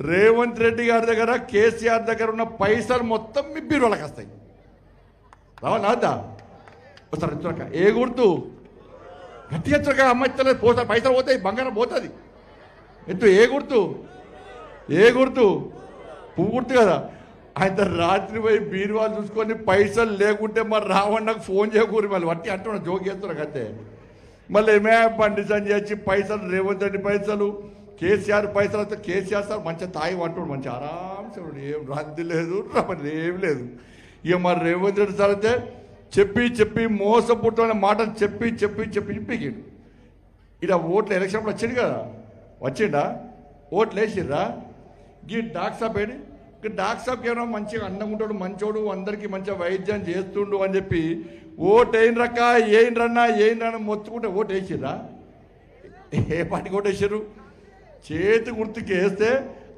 రేవంత్ రెడ్డి గారి దగ్గర కేసీఆర్ దగ్గర ఉన్న పైసలు మొత్తం మీ బీరువాళ్ళకి వస్తాయి. రావాలా నాదా? వస్తారు చూడక ఏ గుర్తు? గట్టిగా ఎత్తురక అమ్మాయి ఇస్తలేదు. పోతా పైసలు పోతాయి బంగారం పోతుంది. ఎత్తు ఏ గుర్తు? ఏ గుర్తు? పువ్వు గుర్తు కదా. ఆయన రాత్రి పోయి బీరువాలు చూసుకొని పైసలు లేకుంటే మరి రావణ్ణకు ఫోన్ చేయకూరి మళ్ళీ. వట్టి అంటున్నా జోక్ చేస్తున్నారు అంతే మళ్ళీ ఏమే పండిసం చేసి పైసలు రేవంత్ రెడ్డి పైసలు కేసీఆర్ పైసలు అయితే కేసీఆర్ సార్ మంచిగా తాయి అంటాడు మంచి ఆరాంశం ఏం రద్దు లేదు మరి ఏం లేదు. ఇక మరి రేవంత్ రెడ్డి సార్ అయితే చెప్పి చెప్పి మోసపుట్టున్న మాటలు చెప్పి చెప్పి చెప్పి చెప్పికిండు ఇక ఓట్లు ఎలక్షన్లో వచ్చిండు కదా? వచ్చిండా? ఓట్లు వేసిర్రా గీ డాక్ సాబ్ ఏడి? ఇక డాక్ సాబ్కి ఏమో మంచిగా అందంగా ఉంటాడు మంచోడు అందరికీ మంచిగా వైద్యం చేస్తుండు అని చెప్పి ఓటు అయిన రక్క ఏం రన్నా ఏం రన్నా మొత్తుకుంటే ఓటు వేసిర్రా ఏ పాటికి ఓటు వేసారు చేతి గుర్తుకి వేస్తే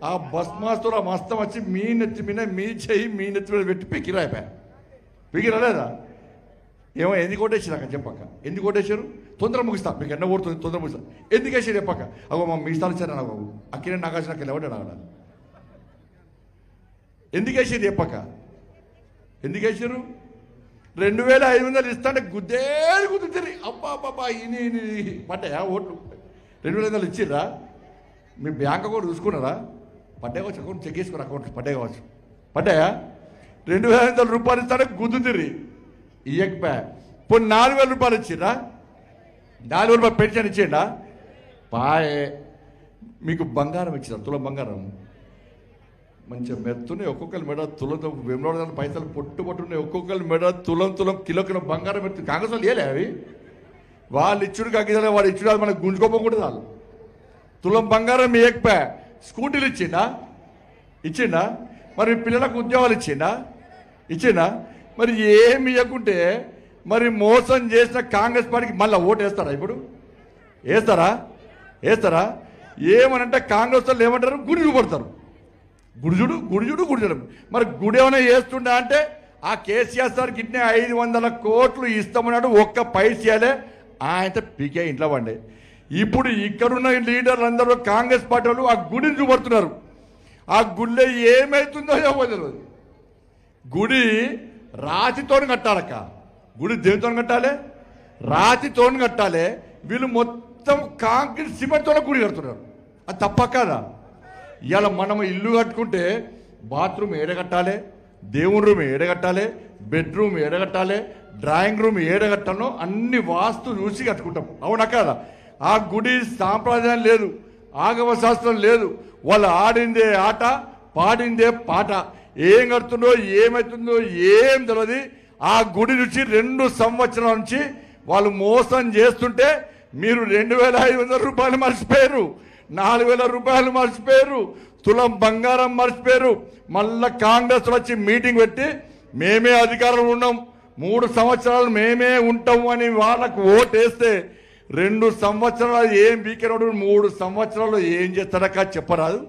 ఆ భస్మాస్తుల మస్తం వచ్చి మీ నెత్తి మీద మీ చెయ్యి మీ నెత్తి మీద పెట్టి పిక్కిరా అయిపోయా. లేదా? ఏమో ఎందుకు కొట్టేసినాక చెప్పక్క ఎందుకు కొట్టేశారు తొందర ముగిస్తా. మీకు ఎన్న కోరుతుంది తొందర ముగిస్తా. ఎందుకు వేసారు చెప్పక్క అగో మా మీ ఇష్టాలు సరే నాకు అక్కినే నాకు నాకు ఎవడే రావడా ఎందుకు వేసారు చెప్పక్క ఎందుకు వేసారు రెండు వేల ఐదు వందలు ఇస్తాంటే గుద్దేది గుద్దుతుంది అబ్బా అబ్బా ఇని ఇని. పడ్డాయా ఓట్లు? రెండు వేల ఐదు వందలు ఇచ్చిర్రా? మీ బ్యాంక్ అకౌంట్ చూసుకున్నారా? పడ్డాయి కావచ్చు? అకౌంట్ చెక్ చేసుకుని అకౌంట్ పడ్డాయి కావచ్చు? పడ్డాయా? రెండు వేల ఐదు వందల రూపాయలు ఇస్తాడే గుద్దుతిరి ఇయ్యకపోయా. ఇప్పుడు నాలుగు వేల రూపాయలు ఇచ్చిర్రా? నాలుగు వేల రూపాయలు పెన్షన్ ఇచ్చిండా? పాయే. మీకు బంగారం ఇచ్చిన? తులం బంగారం? మంచిగా మెత్తున్నాయి ఒక్కొక్కరి మెడ తులంతో వెంబడి పైసలు పొట్టు పొట్టున్నాయి ఒక్కొక్కరి మెడ తులం తులం కిలో కిలో బంగారం పెడుతుంది కాంగ్రెస్ వాళ్ళు ఏలే అవి? వాళ్ళు ఇచ్చుడు కాకి వాడు ఇచ్చుడు అది మనకు గుంజుకోపోకూడదు వాళ్ళు తులం బంగారం ఏకపా. స్కూటీలు ఇచ్చిందా ఇచ్చిందా మరి పిల్లలకు ఉద్యోగాలు ఇచ్చిందా ఇచ్చిందా మరి ఏమి ఇవ్వకుంటే మరి మోసం చేసిన కాంగ్రెస్ పార్టీకి మళ్ళీ ఓటు వేస్తారా ఇప్పుడు? వేస్తారా? వేస్తారా? ఏమనంటే కాంగ్రెస్ వాళ్ళు ఏమంటారు? గుడి చూపడతారు. గుడిజుడు గుడిజుడు గుడిజుడు మరి గుడి ఏమైనా చేస్తుండా అంటే ఆ కేసీఆర్ సార్ గిట్నే ఐదు వందల కోట్లు ఇస్తామన్నాడు ఒక్క పైసలే ఆయన పీకే ఇంట్లో పండే ఇప్పుడు ఇక్కడున్న లీడర్లు అందరూ కాంగ్రెస్ పార్టీ వాళ్ళు ఆ గుడిని చూపడుతున్నారు ఆ గుడిలో ఏమవుతుందో ఏమో తెలియదు గుడి రాతితో కట్టాలక్క. గుడి దేనితో కట్టాలి? రాతితో కట్టాలి. వీళ్ళు మొత్తం కాంక్రీట్ సిమెంట్తో గుడి కడుతున్నారు. అది తప్ప కాదా? ఇవాళ మనం ఇల్లు కట్టుకుంటే బాత్రూమ్ ఏడగట్టాలి దేవుని రూమ్ ఏడగట్టాలి బెడ్రూమ్ ఏడగట్టాలి డ్రాయింగ్ రూమ్ ఏడగట్టాలో అన్ని వాస్తు చూసి కట్టుకుంటాం. అవునా కాదా? ఆ గుడి సాంప్రదాయం లేదు ఆగమ శాస్త్రం లేదు. వాళ్ళు ఆడిందే ఆట పాడిందే పాట. ఏం కడుతుందో ఏమవుతుందో ఏం తెలియదు ఆ గుడి నుంచి రెండు సంవత్సరాల నుంచి వాళ్ళు మోసం చేస్తుంటే మీరు రెండు వేల ఐదు వందల రూపాయలు మర్చిపోయారు. నాలుగు వేల రూపాయలు మర్చిపోయారు. తులం బంగారం మర్చిపోయారు. మళ్ళా కాంగ్రెస్ వచ్చి మీటింగ్ పెట్టి మేమే అధికారంలో ఉన్నాం. మూడు సంవత్సరాలు మేమే ఉంటాం అని వాళ్ళకు ఓటేస్తే రెండు సంవత్సరాలు ఏం బీకెనోడు మూడు సంవత్సరాలు ఏం చేస్తాడక చెప్పరాదు.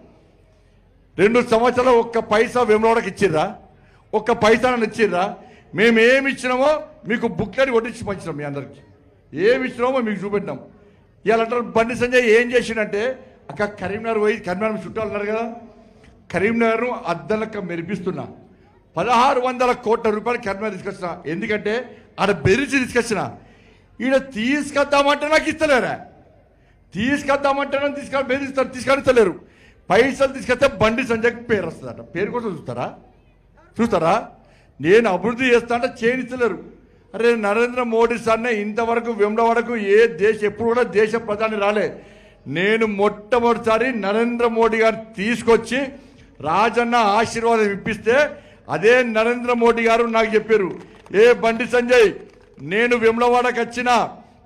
రెండు సంవత్సరాలు ఒక్క పైసా వెమ్లవాడకి ఇచ్చిర్రా? ఒక్క పైసా నన్ను ఇచ్చిర్రా? మేము ఏమి ఇచ్చినామో మీకు బుక్లెట్ కొట్టించి పంచినాం మీ అందరికి. ఏమి ఇచ్చినామో మీకు చూపెట్టినాం. ఇవాళ అంటారు బండి సంజయ్ ఏం చేసిండంటే అక్క కరీంనగర్ పోయి కరీంనగర్ చుట్టాలు ఉన్నారు కదా కరీంనగర్ అద్దలక మెరిపిస్తున్నా. పదహారు వందల కోట్ల రూపాయలు కరీంనగర్ తీసుకొచ్చిన. ఎందుకంటే ఆడ బెరిచి తీసుకొచ్చిన. ఈడ తీసుకొద్దామంటే నాకు ఇస్తలేరా. తీసుకొద్దామంటే నన్ను తీసుకొని బెదిరిస్తారు తీసుకొనిస్తలేరు పైసలు తీసుకొస్తే బండి సంజయ్కి పేరు వస్తుందట. పేరు కోసం చూస్తారా? చూస్తారా? నేను అభివృద్ధి చేస్తా అంటే చేయనిస్తలేరు అరే నరేంద్ర మోడీ సార్నే ఇంతవరకు వెంబడవరకు ఏ దేశ ఎప్పుడు కూడా దేశ ప్రధాని రాలే. నేను మొట్టమొదటిసారి నరేంద్ర మోడీ గారు తీసుకొచ్చి రాజన్న ఆశీర్వాదం ఇప్పిస్తే అదే నరేంద్ర మోడీ గారు నాకు చెప్పారు. ఏ బండి సంజయ్ నేను వెమ్లవాడకు వచ్చిన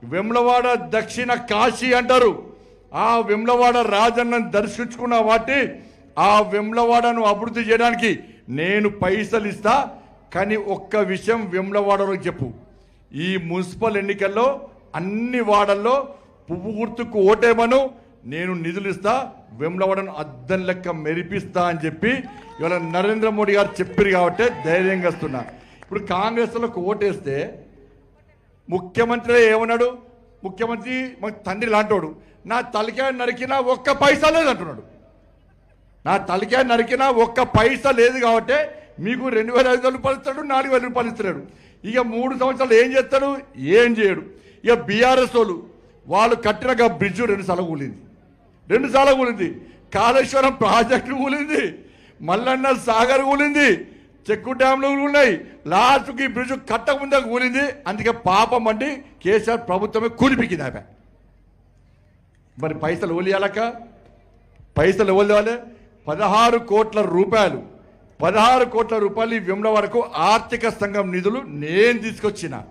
వెమ్లవాడ దక్షిణ కాశీ అంటారు. ఆ వెమ్లవాడ రాజన్నను దర్శించుకున్న వాటి ఆ వెమ్లవాడను అభివృద్ధి చేయడానికి నేను పైసలు ఇస్తా కానీ ఒక్క విషయం వెమ్లవాడలో చెప్పు. ఈ మున్సిపల్ ఎన్నికల్లో అన్ని వాడల్లో పువ్వు గుర్తుకు ఓటేమను నేను నిధులు ఇస్తా వెమ్లవాడను అద్దం లెక్క మెరిపిస్తా అని చెప్పి ఇవాళ నరేంద్ర మోడీ గారు చెప్పారు కాబట్టి ధైర్యంగా వస్తున్నా. ఇప్పుడు కాంగ్రెస్లకు ఓటేస్తే ముఖ్యమంత్రి ఏమన్నాడు? ముఖ్యమంత్రి తండ్రి లాంటోడు. నా తలకాయ నరికినా ఒక్క పైసా లేదు అంటున్నాడు. నా తలకే నరికినా ఒక్క పైసా లేదు కాబట్టి మీకు రెండు వేల ఐదు వందలు రూపాయలు ఇస్తాడు నాలుగు వేల రూపాయలు ఇస్తున్నాడు ఇక మూడు సంవత్సరాలు ఏం చేస్తాడు? ఏం చేయడు. ఇక బీఆర్ఎస్ వాళ్ళు వాళ్ళు కట్టిన బ్రిడ్జ్ రెండు సార్లు కూలింది. రెండు సార్లు కూలింది. కాళేశ్వరం ప్రాజెక్టు కూలింది. మల్లన్న సాగర్ కూలింది. చెక్కు డ్యాంలు ఉన్నాయి. లాస్ట్కి బ్రిడ్జ్ కట్టక ముందే కూలింది అందుకే పాపం అండి కేసీఆర్ ప్రభుత్వమే కూలిపికింది ఆమె మరి పైసలు ఓలియాలక పైసలు ఎవరు పదహారు కోట్ల రూపాయలు. పదహారు కోట్ల రూపాయలు విమల వరకు ఆర్థిక సంఘం నిధులు నేను తీసుకొచ్చిన.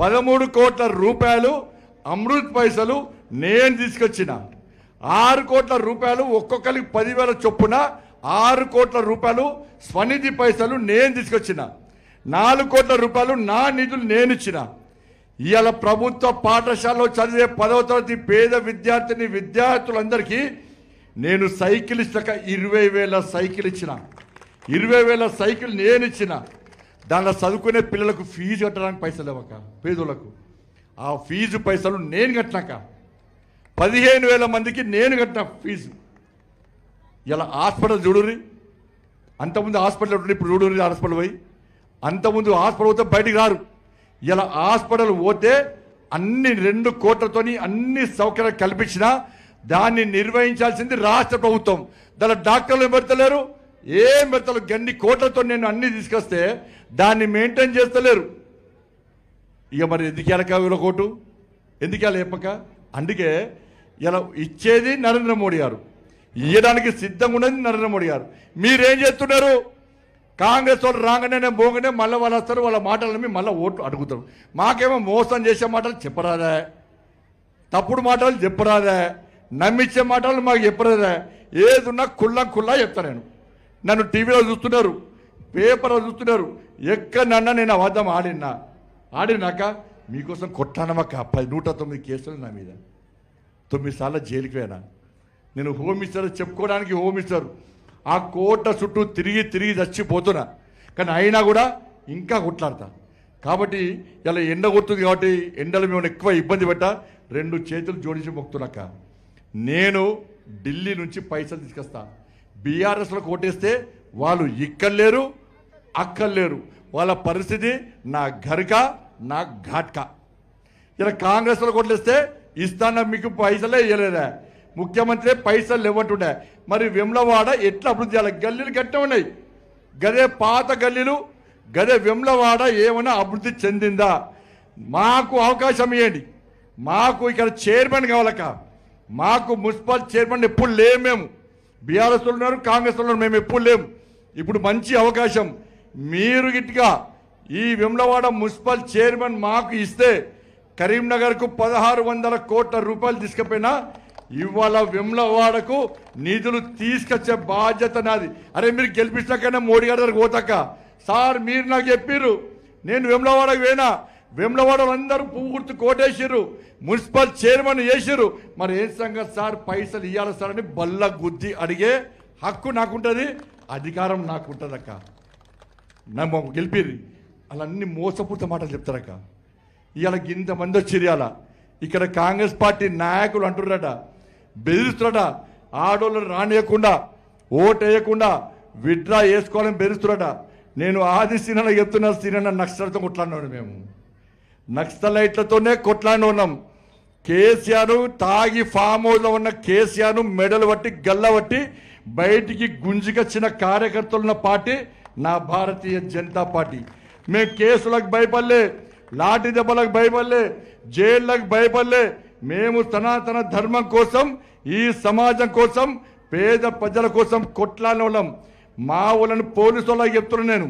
పదమూడు కోట్ల రూపాయలు అమృత్ పైసలు నేను తీసుకొచ్చిన. ఆరు కోట్ల రూపాయలు ఒక్కొక్కరికి పదివేల చొప్పున ఆరు కోట్ల రూపాయలు స్వనిధి పైసలు నేను తీసుకొచ్చిన. నాలుగు కోట్ల రూపాయలు నా నిధులు నేను ఇచ్చిన. ఇవాళ ప్రభుత్వ పాఠశాలలో చదివే పదవ తరగతి పేద విద్యార్థిని విద్యార్థులందరికీ నేను సైకిల్ ఇచ్చక ఇరవై వేల సైకిల్ ఇచ్చిన. ఇరవై వేల సైకిల్ నేను ఇచ్చిన. దానిలో చదువుకునే పిల్లలకు ఫీజు కట్టడానికి పైసలు ఇవ్వక పేదలకు ఆ ఫీజు పైసలు నేను కట్టినాక. పదిహేను వేల మందికి నేను కట్టిన ఫీజు. ఇలా హాస్పిటల్ చూడుర్రి? అంతకుముందు హాస్పిటల్ ఉంటుంది ఇప్పుడు చూడుర్రి హాస్పిటల్ పోయి. అంతకుముందు హాస్పిటల్ పోతే బయటికి రారు. ఇలా హాస్పిటల్ పోతే అన్ని రెండు కోట్లతోని అన్ని సౌకర్యాలు కల్పించినా దాన్ని నిర్వహించాల్సింది రాష్ట్ర ప్రభుత్వం. దాని డాక్టర్లు పెడతలేరు. ఏం పెడతలేరు? గన్ని కోట్లతో నేను అన్ని తీసుకొస్తే దాన్ని మెయింటైన్ చేస్తలేరు. ఇక మరి ఎందుకు వెళ్ళక వీళ్ళ కోటు? ఎందుకు చెప్పక? అందుకే ఇలా ఇచ్చేది నరేంద్ర మోడీ గారు. ఇయ్యడానికి సిద్ధంగా ఉన్నది నరేంద్ర మోడీ గారు. మీరేం చేస్తున్నారు? కాంగ్రెస్ వాళ్ళు రాగానే పోగానే మళ్ళీ వాళ్ళు వస్తారు వాళ్ళ మాటలు నమ్మి మళ్ళీ ఓట్లు అడుగుతారు. మాకేమో మోసం చేసే మాటలు చెప్పరాదా. తప్పుడు మాటలు చెప్పరాదా. నమ్మించే మాటలు మాకు చెప్పరాదా. ఏదున్నా కుళ్ళ కుల్లా చెప్తా నేను. నన్ను టీవీలో చూస్తున్నారు పేపర్లో చూస్తున్నారు. ఎక్కడన్నా నేను అబద్ధం ఆడినా? ఆడినాక మీకోసం కొట్టానమక్క పది నూట తొమ్మిది కేసులు నా మీద. తొమ్మిది సార్లు జైలుకి పోయినా. నేను హోమ్ మినిస్టర్ చెప్పుకోవడానికి హోమ్ మినిస్టర్. ఆ కోట చుట్టూ తిరిగి తిరిగి చచ్చిపోతున్నా. కానీ అయినా కూడా ఇంకా కొట్లాడతా. కాబట్టి ఇలా ఎండ కొడుతుంది కాబట్టి ఎండలు మేము ఎక్కువ ఇబ్బంది పెట్ట. రెండు చేతులు జోడించి మొక్కుతున్నాక. నేను ఢిల్లీ నుంచి పైసలు తీసుకొస్తా. బీఆర్ఎస్లో కొట్టేస్తే వాళ్ళు ఇక్కడ లేరు అక్కడ లేరు. వాళ్ళ పరిస్థితి నా గరిక నా ఘాట్కా. ఇలా కాంగ్రెస్లో కొట్లేస్తే ఇస్తాన మీకు పైసలే ఇవ్వలేదా ముఖ్యమంత్రి పైసలు ఇవ్వటుండే మరి విమ్లవాడ ఎట్లా అభివృద్ధి చేయాలి? గల్లీలు గట్టే ఉన్నాయి. గదే పాత గల్లీలు గదే విమ్లవాడ ఏమైనా అభివృద్ధి చెందిందా? మాకు అవకాశం ఇవ్వండి మాకు ఇక్కడ చైర్మన్ కావాలక. మాకు మున్సిపల్ చైర్మన్ ఎప్పుడు లేము మేము. బీఆర్ఎస్ ఉన్నారు కాంగ్రెస్ ఉన్నారు మేము ఎప్పుడు లేము ఇప్పుడు మంచి అవకాశం. మీరు గిట్గా ఈ విమ్లవాడ మున్సిపల్ చైర్మన్ మాకు ఇస్తే కరీంనగర్కు పదహారు వందల కోట్ల రూపాయలు తీసుకుపోయినా ఇవాళ విమ్లవాడకు నిధులు తీసుకొచ్చే బాధ్యత నాది. అరే మీరు గెలిపించాకనే మోడీ గారి దగ్గర పోతాక? సార్ మీరు నాకు చెప్పిర్రు. నేను విమ్లవాడకు పోయినా. విమ్లవాడ అందరూ పువ్వు గుర్తు కోటేసిర్రు. మున్సిపల్ చైర్మన్ చేసిర్రు. మరి ఏం సంగతి సార్? పైసలు ఇవ్వాలి సార్ అని బల్ల గుద్ది అడిగే హక్కు నాకుంటుంది అధికారం నాకుంటుందక్క. నమ్మ గెలిపిర్రి. అలా అన్ని మోసపూరిత మాటలు చెప్తారక్క. ఇవాళ ఇంతమంది వచ్చిర్యాల ఇక్కడ కాంగ్రెస్ పార్టీ నాయకులు అంటున్నారట బెదిరిస్తున్నట. ఆడోళ్ళని రానియకుండా ఓటేయకుండా వేయకుండా విడ్రా వేసుకోవాలని బెదిరిస్తున్నట. నేను ఆది సినిమా చెప్తున్నా సినిమా నక్సలతో కొట్లాడినాడు మేము. నక్సలైట్లతోనే కొట్లాడి ఉన్నాం కేసీఆర్ తాగి ఫామ్ హౌస్లో ఉన్న కేసీఆర్ మెడలు పట్టి గల్ల పట్టి బయటికి గుంజుకొచ్చిన కార్యకర్తలున్న పార్టీ నా భారతీయ జనతా పార్టీ. మేము కేసులకు భయపడలే లాఠీ దెబ్బలకు భయపడలే జైళ్ళకు భయపడలే మేము సనాతన ధర్మం కోసం ఈ సమాజం కోసం పేద ప్రజల కోసం కొట్లాడిన వాళ్ళం. మా వాళ్ళని పోలీసు వాళ్ళకి చెప్తున్నా నేను.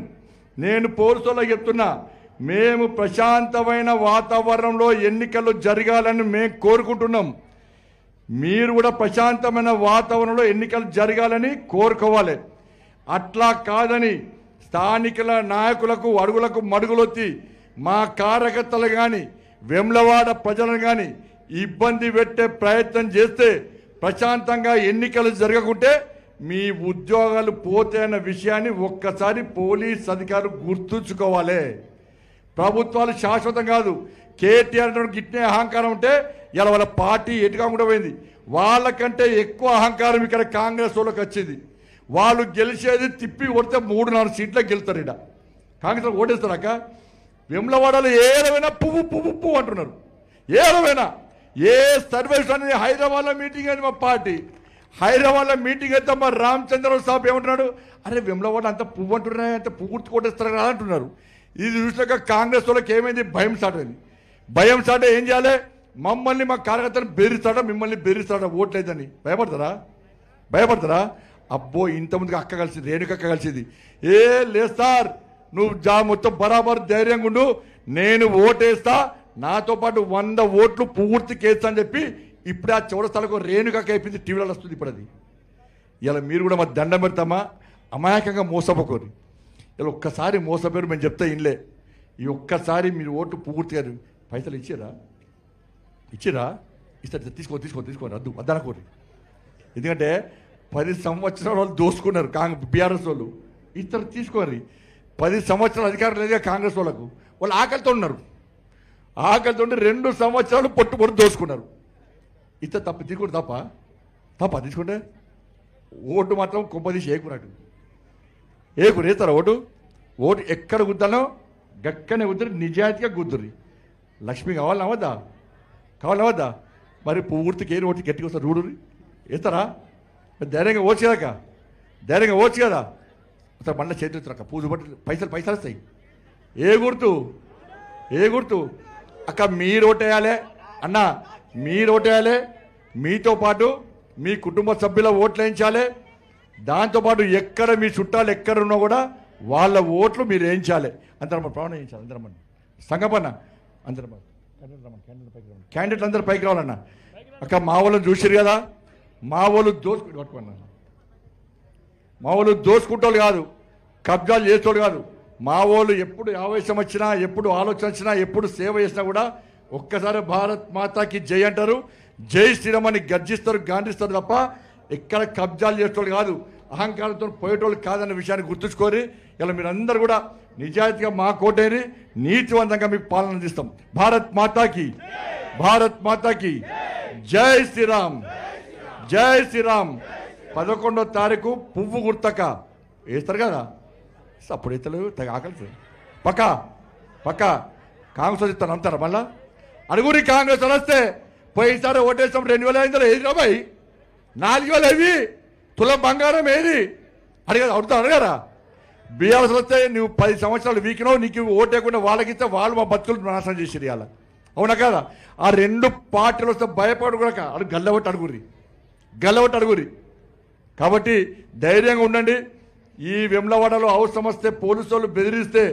నేను పోలీసు వాళ్ళకి చెప్తున్నా మేము ప్రశాంతమైన వాతావరణంలో ఎన్నికలు జరగాలని మేము కోరుకుంటున్నాం. మీరు కూడా ప్రశాంతమైన వాతావరణంలో ఎన్నికలు జరగాలని కోరుకోవాలి. అట్లా కాదని స్థానికుల నాయకులకు అడుగులకు మడుగులొత్తి మా కార్యకర్తలు కానీ వెమ్లవాడ ప్రజలను కానీ ఇబ్బంది పెట్టే ప్రయత్నం చేస్తే ప్రశాంతంగా ఎన్నికలు జరగకుంటే మీ ఉద్యోగాలు పోతే అన్న విషయాన్ని ఒక్కసారి పోలీస్ అధికారులు గుర్తుంచుకోవాలి. ప్రభుత్వాలు శాశ్వతం కాదు. కేటీఆర్ అటువంటి గిట్నే అహంకారం ఉంటే ఇలా వాళ్ళ పార్టీ ఎటుగా కూడా పోయింది. వాళ్ళకంటే ఎక్కువ అహంకారం ఇక్కడ కాంగ్రెస్ వాళ్ళకి వచ్చింది. వాళ్ళు గెలిచేది తిప్పి కొడితే మూడు నాలుగు సీట్లకు గెలుస్తారు ఇక్కడ కాంగ్రెస్ వాళ్ళు ఓటేస్తారాక విమలవాడలో ఏదైనా పువ్వు పువ్వు పువ్వు అంటున్నారు. ఏదైనా ఏ సర్వీస్ అనేది హైదరాబాద్లో మీటింగ్ అని మా పార్టీ. హైదరాబాద్లో మీటింగ్ అయితే మా రామచంద్రరావు సాబ్ ఏమంటున్నాడు? అరే విమలవాడ అంత పువ్వు అంటున్నాయి అంత పువ్వు కొట్టేస్తారు కదా అంటున్నారు. ఇది చూసినాక కాంగ్రెస్ వాళ్ళకి ఏమైంది? భయం స్టార్ట్ అయింది. భయం స్టార్ట్ ఏం చేయాలి? మమ్మల్ని మా కార్యకర్తలు బెదిరిస్తాడా మిమ్మల్ని బెదిరిస్తాడా ఓట్లేదని. భయపడతారా? భయపడతారా? అబ్బో ఇంతమందికి అక్క కలిసింది రేణుకక్క కలిసింది. ఏ లేదు సార్. నువ్వు జా మొత్తం బరాబర్ ధైర్యంగా ఉండు. నేను ఓటేస్తా. నాతో పాటు వంద ఓట్లు పూర్తి కేసు అని చెప్పి ఇప్పుడు ఆ చౌరస్థలకు రేణుకక్క అయిపోయింది టీవీలో వస్తుంది ఇప్పుడు అది. ఇలా మీరు కూడా మా దండం పెడతామా? అమాయకంగా మోసపోకోరు. ఇలా ఒక్కసారి మోసపోయారు మేము చెప్తే ఇన్లే ఈ ఒక్కసారి మీరు ఓటు పూర్తిగా పైసలు ఇచ్చిరా? ఇచ్చిరా? ఇస్తారు తీసుకో తీసుకో తీసుకో రద్దు. వద్దనకూరి. ఎందుకంటే పది సంవత్సరాల వాళ్ళు దోసుకున్నారు కాంగ్రెస్ బీఆర్ఎస్ వాళ్ళు. ఇస్తారు తీసుకోరు పది సంవత్సరాలు అధికారం లేదు కాంగ్రెస్ వాళ్ళకు. వాళ్ళు ఆకలితో ఉన్నారు. ఆకలితో రెండు సంవత్సరాలు పొట్టు పొట్టు దోసుకున్నారు. ఇంత తప్ప తీసుకుంటే తప్ప. తప్ప తీసుకుంటే ఓటు మాత్రం కుంపదీసి ఏకురాడు. ఏకురు వేస్తారా ఓటు? ఓటు ఎక్కడ గుద్దానో గక్కనే గుద్దరు నిజాయితీగా గుద్దురు లక్ష్మి కావాలని అవద్దా కావాలని అవద్దా మరి పూర్తికి ఏం ఓటు గట్టిగా వస్తారు చూడురి వేస్తారా మరి ధైర్యంగా ఓచ్చు కదా ధైర్యంగా ఓచ్చు కదా అసలు మళ్ళీ చేతులు పూజ పట్టి పైసలు పైసలు వస్తాయి. ఏ గుర్తు? ఏ గుర్తు? అక్క మీరు ఓటేయాలి. అన్న మీరు ఓటేయాలి. మీతో పాటు మీ కుటుంబ సభ్యుల ఓట్లు వేయించాలి దాంతోపాటు ఎక్కడ మీ చుట్టాలు ఎక్కడ ఉన్నా కూడా వాళ్ళ ఓట్లు మీరు వేయించాలి. అంతరమ్మ ప్రాణం వేయించాలి అందరం సంగపన్న అందరం క్యాండిడేట్లు అందరూ పైకి రావాలన్న. అక్క మా వాళ్ళని చూసిరు కదా. మా వాళ్ళు దోసుకుని పట్టుకున్నా మా వాళ్ళు దోసుకుంటోళ్ళు కాదు. కబ్జాలు చేసేవాళ్ళు కాదు. మా వాళ్ళు ఎప్పుడు ఆవేశం వచ్చినా ఎప్పుడు ఆలోచన వచ్చినా ఎప్పుడు సేవ చేసినా కూడా ఒక్కసారి భారత్ మాతాకి జై అంటారు. జై శ్రీరామ్ అని గర్జిస్తారు గాంధిస్తారు తప్ప ఎక్కడ కబ్జాలు చేసేవాళ్ళు కాదు. అహంకారంతో పోయేటోళ్ళు కాదన్న విషయాన్ని గుర్తుంచుకోరి. ఇలా మీరందరూ కూడా నిజాయితీగా మా కోటేరి నీతివంతంగా మీకు పాలన అందిస్తాం. భారత్ మాతాకి భారత్ మాతాకి జై శ్రీరామ్. జై శ్రీరామ్. పదకొండో తారీఖు పువ్వు గుర్తక. వేస్తారు కదా? అప్పుడు ఇతలు తెగ ఆకలి పక్క పక్క. కాంగ్రెస్ వాళ్ళు ఇస్తాను అంటారా మళ్ళా? అడుగురి కాంగ్రెస్ వస్తే పోయినసారి ఓటేస్తాం రెండు వేల ఐదు వందలు ఏది రాబాయి నాలుగు వేలు అవి తులం బంగారం ఏది? అడిగారు అడుగుతా అడగారా? బీఆర్ఎస్ వస్తే నువ్వు పది సంవత్సరాలు వీకినావు నీకు ఓటేయకుండా వాళ్ళకిస్తే వాళ్ళు మా బతుకులు నాశనం చేసేది అలా అవునా కదా? ఆ రెండు పార్టీలు వస్తే భయపడు కూడా అడుగు గల్లబట్టి అడుగురి గల్లవట్టు అడుగురి కాబట్టి ధైర్యంగా ఉండండి. ఈ వెమ్లవాడలో అవసరం వస్తే పోలీసు వాళ్ళు బెదిరిస్తే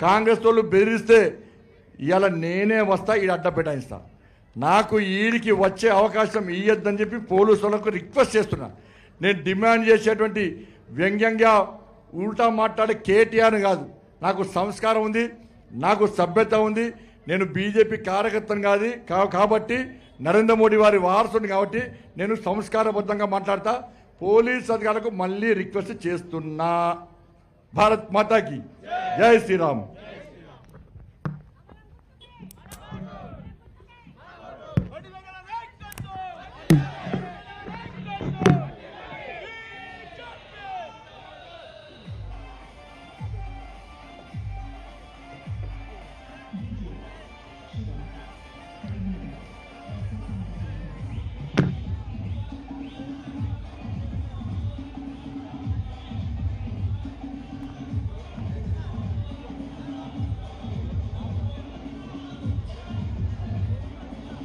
కాంగ్రెస్ వాళ్ళు బెదిరిస్తే ఇలా నేనే వస్తా ఈ అడ్డ పెట్టాయిస్తా నాకు ఈడికి వచ్చే అవకాశం ఇయ్యొద్దని చెప్పి పోలీసు వాళ్ళకు రిక్వెస్ట్ చేస్తున్నా. నేను డిమాండ్ చేసేటువంటి వ్యంగ్యంగా ఉల్టా మాట్లాడే కేటీఆర్ కాదు. నాకు సంస్కారం ఉంది నాకు సభ్యత ఉంది నేను బీజేపీ కార్యకర్తను కాదు కాబట్టి నరేంద్ర మోడీ వారి వారసుని కాబట్టి నేను సంస్కారబద్ధంగా మాట్లాడతా. పోలీస్ అధికారులకు మళ్ళీ రిక్వెస్ట్ చేస్తున్నా. భారత్ మాతాకి. జై శ్రీరామ్.